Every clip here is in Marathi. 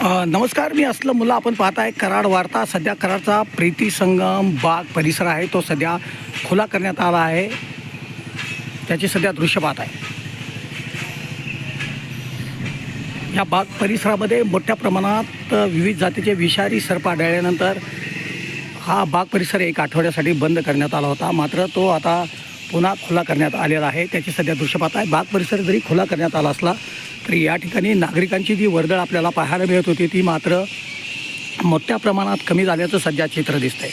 नमस्कार मी असलं मुलं आपण पाहताय कराड वार्ता. सध्या कराडचा प्रीती संगम बाग परिसर आहे. तो सध्या खुला करण्यात आला आहे. त्याची सध्या दृश्य पाहत आहे. या बाग परिसरामध्ये मोठ्या प्रमाणात विविध जातीचे विषारी सर्प आढळल्यानंतर हा बाग परिसर एक आठवड्यासाठी बंद करण्यात आला होता. मात्र तो आता पुन्हा खुला करण्यात आलेला आहे. त्याची सध्या दृश्य पाहत आहे. बाग परिसर जरी खुला करण्यात आला असला तरी या ठिकाणी नागरिकांची जी वर्दळ आपल्याला पाहायला मिळत होती ती मात्र मोठ्या प्रमाणात कमी झाल्याचं सध्या चित्र दिसतंय.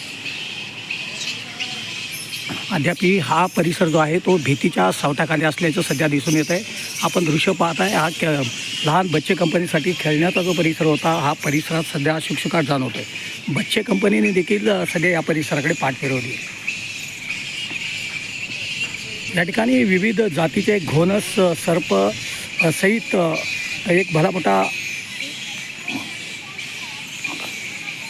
अद्याप हा परिसर जो आहे तो भीतीच्या सावटाखाली असल्याचं सध्या दिसून येत आहे आपण दृश्य पाहत आहे हा क लहान बच्चे कंपनीसाठी खेळण्याचा जो परिसर होता हा परिसरात सध्या शुकशुकाट जाणवतो आहे बच्चे कंपनीने देखील सध्या या परिसराकडे पाठ फिरवली या ठिकाणी विविध जातीचे घोणस सर्प सहित एक भला मोठा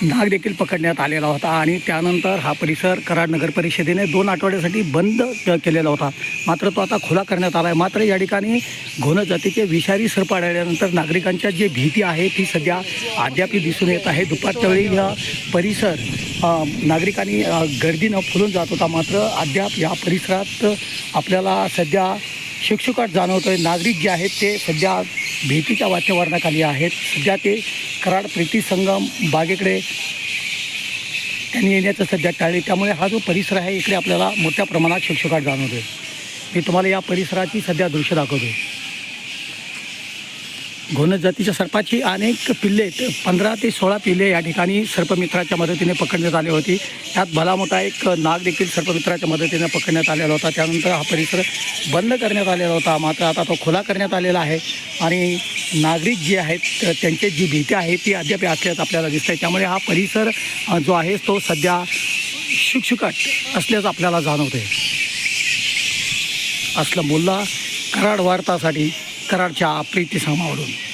नाग देखील पकडण्यात आलेला होता आणि त्यानंतर हा परिसर कराड नगर परिषदेने दोन आठवड्यासाठी बंद केलेला होता. मात्र तो आता खुला करण्यात आला आहे मात्र या ठिकाणी घोण जातीचे विषारी सर्प आढळल्यानंतर नागरिकांच्या जी भीती आहे ती सध्या अद्याप दिसून येत आहे. दुपारच्या वेळी हा परिसर नागरिकांनी गर्दीनं फुलून जात होता. मात्र अद्याप या परिसरात आपल्याला सध्या शुकशुकाट जाणवतोय. नागरिक जे आहेत ते सध्या भीतीच्या वातावरणाखाली आहेत. सध्या ते कराड प्रीती संगम बागेकडे त्यांनी येण्याचं सध्या टाळले. त्यामुळे हा जो परिसर आहे इकडे आपल्याला मोठ्या प्रमाणात शुकशुकाट जाणवतोय. मी तुम्हाला या परिसराची सध्या दृश्य दाखवतोय. घोणस जातीच्या सर्पाची अनेक पिल्ले पंधरा ते सोळा पिल्ले या ठिकाणी सर्पमित्राच्या मदतीने पकडण्यात आली होती. त्यात भला मोठा एक नाग देखील सर्पमित्राच्या मदतीने पकडण्यात आलेला होता. त्यानंतर हा परिसर बंद करण्यात आलेला होता. मात्र आता तो खुला करण्यात आलेला आहे. आणि नागरिक जे आहेत त्यांची जी भीती आहे ती अद्याप असल्याचं आपल्याला दिसतं आहे त्यामुळे हा परिसर जो आहे तो सध्या शुकशुकाट असल्याचं आपल्याला जाणवतं आहे असलं बोलला कराड वार्तासाठी कराडच्या प्रीती समावरून.